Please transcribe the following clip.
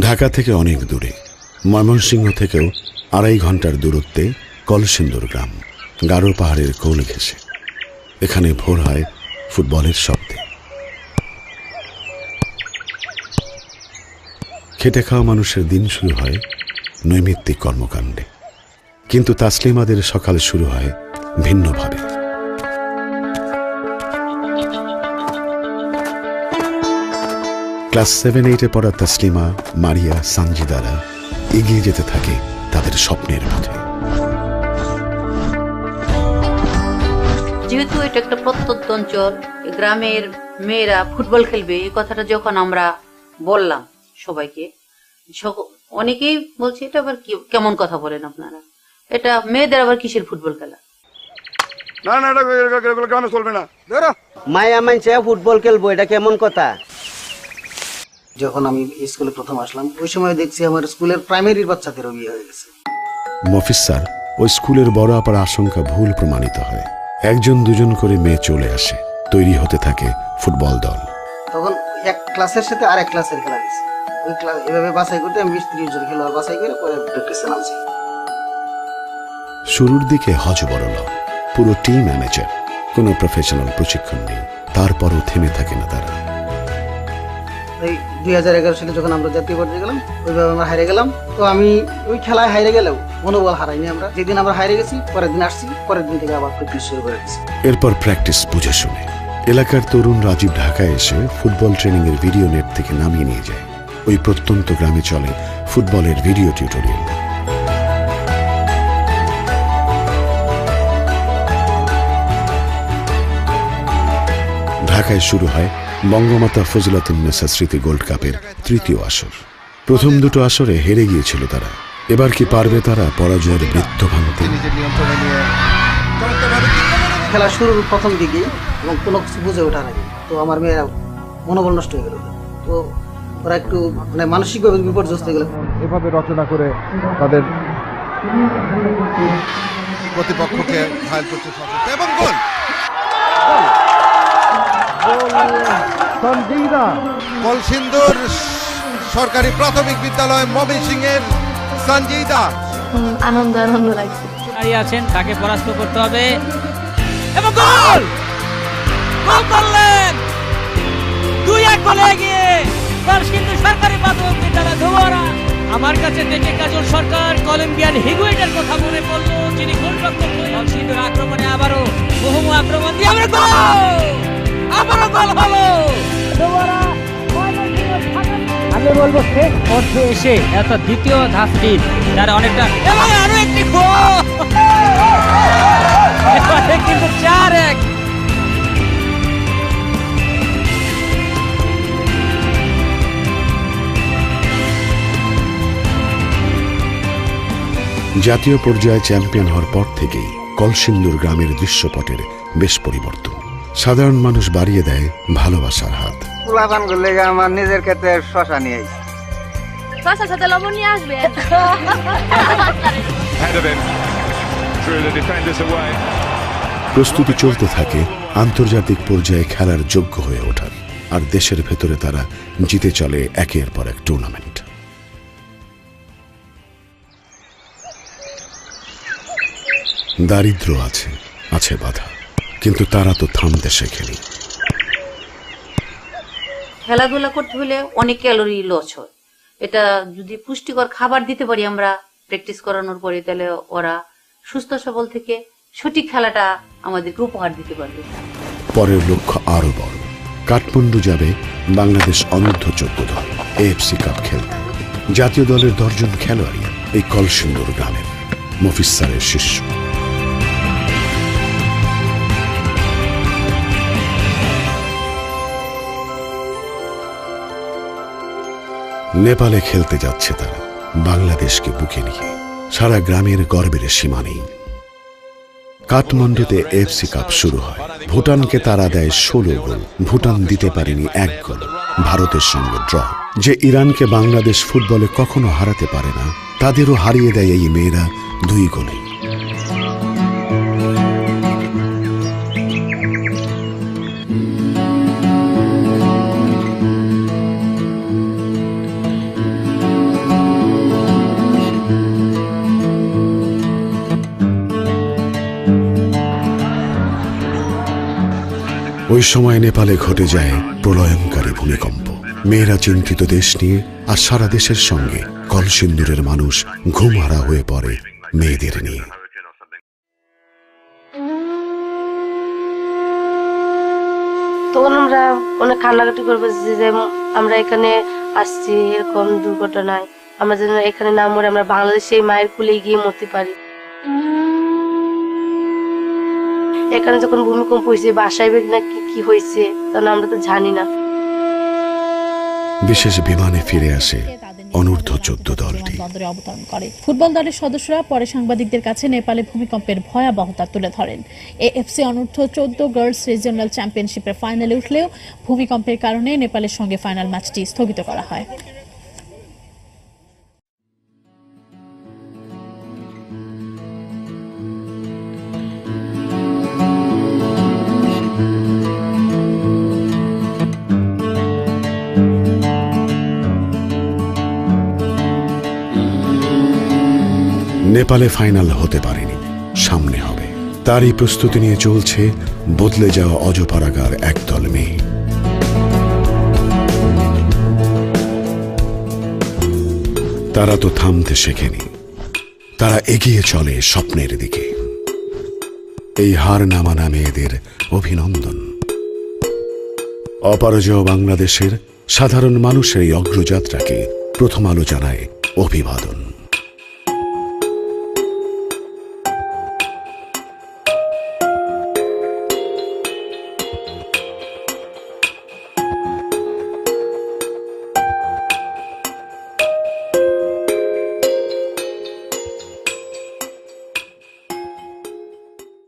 ঢাকা থেকে অনেক দূরে। ময়মনসিংহ থেকেও আড়াই ঘণ্টার দূরত্বে কলসিন্দুর গ্রাম, গারো পাহাড়ের কোল ঘেঁষে। এখানে ভোর হয় ফুটবলের শব্দে। খেটে খাওয়া মানুষের দিন শুরু হয় নৈমিত্তিক কর্মকাণ্ডে। কিন্তু তাসলিমাদের সকাল শুরু হয় ভিন্নভাবে। ক্লাস সেভেন এইটে পড়া তাসলিমা মারিয়া সানজিদারা এগিয়ে যেতে থাকে তাদের স্বপ্নের পথে। যেহেতু এটা একটা প্রত্যন্ত অঞ্চল গ্রামের মেয়েরা ফুটবল খেলবে এই কথাটা যখন আমরা বললাম সবাইকে অনেকেই বলছে এটা আবার কেমন কথা বলেন আপনারা? এটা মেয়েদের আবার কিসের ফুটবল খেলা? না না এটা গ্রামে চলবে না? মায়া মানছে ফুটবল খেলব এটা কেমন কথা? যখন আমি স্কুলে প্রথম আসলাম ওই সময় দেখছি আমার স্কুলের প্রাইমারির বাচ্চাদেরও বিয়ে হয়ে গেছে। মফিস স্যার ওই স্কুলের বড় আপার আশঙ্কা ভুল প্রমাণিত হয়। একজন দুজন করে মেয়ে চলে আসে তৈরি হতে থাকে ফুটবল দল। তখন এক ক্লাসের সাথে আর এক ক্লাসের খেলা দিচ্ছে ওই ক্লাস এভাবে বাছাই করতে আমি বিশ ত্রিশ জন খেলোয়াড় বাছাই করে পরে প্র্যাকটিসে নামছি। শুরুর দিকে হজবরল পুরো টিম ম্যানেজার কোনো প্রফেশনাল প্রশিক্ষণ নেই তারপরও থেমে থাকে না তারা। এই দুই হাজার এগারো সালে যখন আমরা জাতীয় পর্যায়ে গেলাম, ওইভাবে আমরা হারিয়ে গেলাম। তো আমি ওই খেলায় হারিয়ে গেলেও মনোবল হারাইনি আমরা। যেদিন আমরা হারিয়ে গেছি, পরের দিন আসছি, পরের দিন থেকে আবার প্র্যাকটিস শুরু করে দিচ্ছি এরপর প্র্যাকটিস বুঝে শুনে এলাকার তরুণ রাজীব ঢাকায় এসে ফুটবল ট্রেনিং এর ভিডিও নেট থেকে নামিয়ে নিয়ে যায়। ওই প্রত্যন্ত গ্রামে চলে ফুটবলের ভিডিও টিউটোরিয়াল ঢাকায় শুরু হয় বঙ্গমাতা ফজলাতুন্নেসা স্মৃতি গোল্ড কাপের তৃতীয় আসর। প্রথম দুটো আসরে হেরে গিয়েছিল তারা। এবার কি পারবে তারা পরাজয়ের বৃত্ত ভাঙতে? খেলা শুরুর প্রথম দিকে এবং কোনো কিছু বুঝে ওঠার আগে তো আমার মেয়েরা মনোবল নষ্ট হয়ে গেল। তো ওরা একটু মানে মানসিকভাবে বিপর্যস্ত হয়ে গেল। এভাবে রচনা করে তাদের প্রতিপক্ষকে ঘায়ল করতে এবং গোল! কলসিন্দুর সরকারি প্রাথমিক বিদ্যালয় ময়মনসিংহ এর সঞ্জীদা। আনন্দ আনন্দ লাগছে। দাঁড়িয়ে আছেন তাকে পরাস্ত করতে হবে? এবং গোল! গোল করলেন! দুই এক গোলে এগিয়ে কিন্তু সরকারি প্রাথমিক বিদ্যালয় ধোয়ারা আমার কাছে দেখে কাজল সরকার কলম্বিয়ান হিগুয়েটার কথা মনে পড়ল যিনি গোলরক্ষক সিন্ধুর আক্রমণে আবারও বহুম আক্রমণ দিয়ে আমরা গোল! আবারও গোল হলো। আমি বলব শেষ অর্থে এসে এত দ্বিতীয় ধাপটি অনেকটা এবং আরও একটি গোল কিন্তু চার এক। জাতীয় পর্যায়ে চ্যাম্পিয়ন হওয়ার পর থেকেই কলসিন্দুর গ্রামের দৃশ্যপটের বেশ পরিবর্তন। সাধারণ মানুষ বাড়িয়ে দেয় ভালোবাসার হাত। পোলাপান করলে আমার নিজের ক্ষেত্রে শশা নিয়ে শশার সাথে লবণ আসবে. প্রস্তুতি চলতে থাকে আন্তর্জাতিক পর্যায়ে খেলার যোগ্য হয়ে ওঠার আর দেশের ভেতরে তারা জিতে চলে একের পর এক টুর্নামেন্ট দারিদ্র আছে আছে বাধা। কিন্তু তারা তো থামতে শেখেনি। খেলাধুলা করতে হলে অনেক ক্যালোরি লস হয়। এটা যদি পুষ্টিকর খাবার দিতে পারি আমরা প্র্যাকটিস করানোর পরে তাহলে ওরা সুস্থ সবল থেকে সঠিক খেলাটা আমাদেরকে উপহার দিতে পারবে। পরের লক্ষ্য আরও বড়। কাঠমান্ডু যাবে বাংলাদেশ অনূর্ধ্ব চোদ্দ দল এএফসি কাপ খেলতে। জাতীয় দলের দশজন খেলোয়াড়ই এই কলসিন্দুর গ্রামের মফিস স্যারের শিষ্য। নেপালে খেলতে যাচ্ছে তারা, বাংলাদেশকে বুকে নিয়ে। সারা গ্রামের গর্বের সীমা নেই। কাঠমান্ডুতে এফসি কাপ শুরু হয়। ভুটানকে তারা দেয় ষোলো গোল। ভুটান দিতে পারেনি এক গোল। ভারতের সঙ্গে ড্র। যে ইরানকে বাংলাদেশ ফুটবলে কখনো হারাতে পারে না, তাদেরও হারিয়ে দেয় এই মেয়েরা দুই গোলে। ওই সময় নেপালে ঘটে যায় প্রলয়ঙ্কারী ভূমিকম্প। মেয়েরা চিন্তিত দেশ নিয়ে আর সারা দেশের সঙ্গে কলসিন্দুরের মানুষ ঘুমহারা হয়ে পড়ে মেয়েদের নিয়ে। তখন আমরা অনেক কান্নাকাটি করব যে আমরা এখানে আসছি, এরকম দুর্ঘটনায়। আমরা যেন এখানে না মরে আমরা বাংলাদেশে মায়ের কুলে গিয়ে মরতে পারি। এখানে যখন ভূমিকম্প হয়েছে বাসায় না কি কি হয়েছে তখন আমরা তো জানি না। বিশেষ বিমানে ফিরে আসে অনূর্ধ্ব চোদ্দ দলটি। বন্দরে অবতরণ করে। ফুটবল দলের সদস্যরা পরে সাংবাদিকদের কাছে নেপালে ভূমিকম্পের ভয়াবহতা তুলে ধরেন। এএফসি অনূর্ধ্ব চোদ্দ গার্লস রিজিওনাল চ্যাম্পিয়নশিপের ফাইনালে উঠলেও ভূমিকম্পের কারণে নেপালের সঙ্গে ফাইনাল ম্যাচটি স্থগিত করা হয়। নেপালে ফাইনাল হতে পারেনি। সামনে হবে। তারই প্রস্তুতি নিয়ে চলছে বদলে যাওয়া অজপাড়াগার একদল মেয়ে। তারা তো থামতে শেখেনি। তারা এগিয়ে চলে স্বপ্নের দিকে। এই হার নামানা মেয়েদের অভিনন্দন। অপরাজয় বাংলাদেশের সাধারণ মানুষের এই অগ্রযাত্রাকে প্রথম আলো জানায় অভিবাদন।